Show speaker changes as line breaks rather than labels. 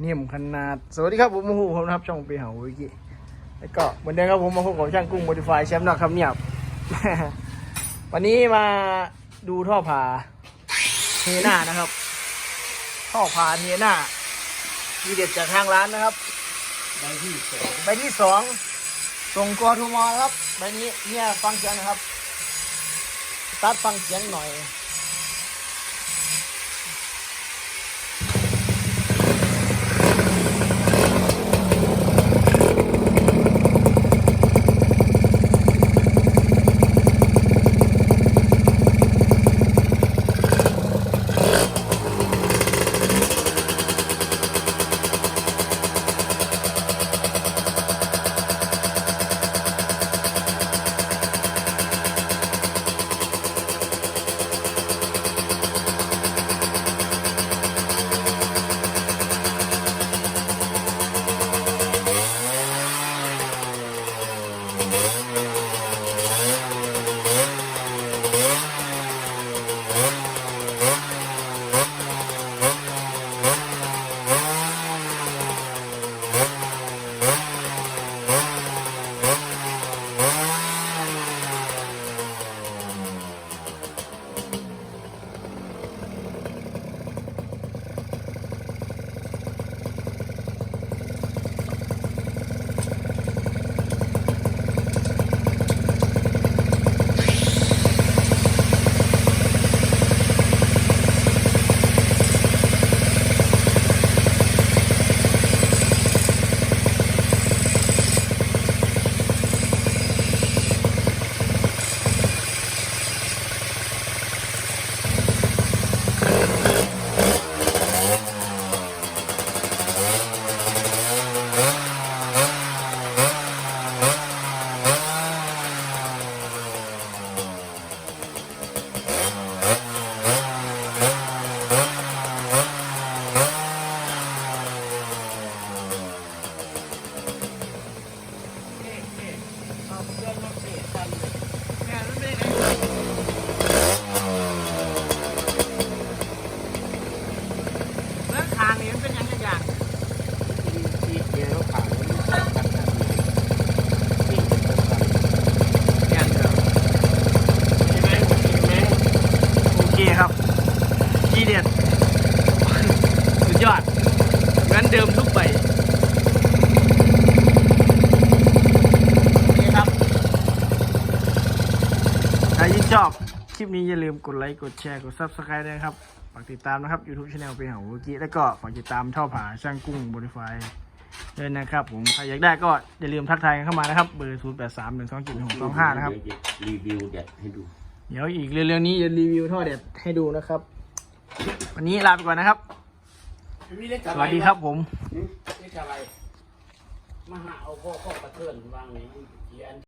เนิ่มขนาด สวัสดีครับผมมูฮูผมนะครับ ช่องปีเหาวิกิแล้วก็เหมือนเดิมครับผมมาพบกับช่างกุ้งโมดิฟายแชมป์นอกคำเนียบวันนี้มาดูท่อผ่าเทน่านะครับ ท่อผ่าเทน่ามีเด็ดจากทางร้านนะครับ
ใบที่สอง
ใบที่สองส่งกทมครับใบนี้เนี่ยฟังเสียงนะครับ ตัดฟังเสียงหน่อย เหมือนเดิมทุกใบนี่ครับใครที่ชอบคลิปนี้อย่าลืมกดไลค์ กดแชร์ กด Subscribe ด้วยนะครับ ฝากติดตามนะครับ YouTube Channel เป็นของเมื่อกี้แล้วก็ฝากติดตามท่อผาช่างกุ้งบริไฟด้วยนะครับ ผม ใครอยากได้ก็อย่าลืมทักทายกันเข้ามานะครับ เบอร์ 0 8 3 1 2 7 6 2 5 นะครับ
เดี๋ยวจะรีวิวเด็ดให้ดู
เดี๋ยวอีกเร็วๆนี้จะรีวิวท่อเด็ดให้ดูนะครับ วันนี้ลาไปก่อนนะครับ สวัสดีครับผม
นี่อะไรมาหาเอาพ่อพ่อกระเทือนวางในเขียน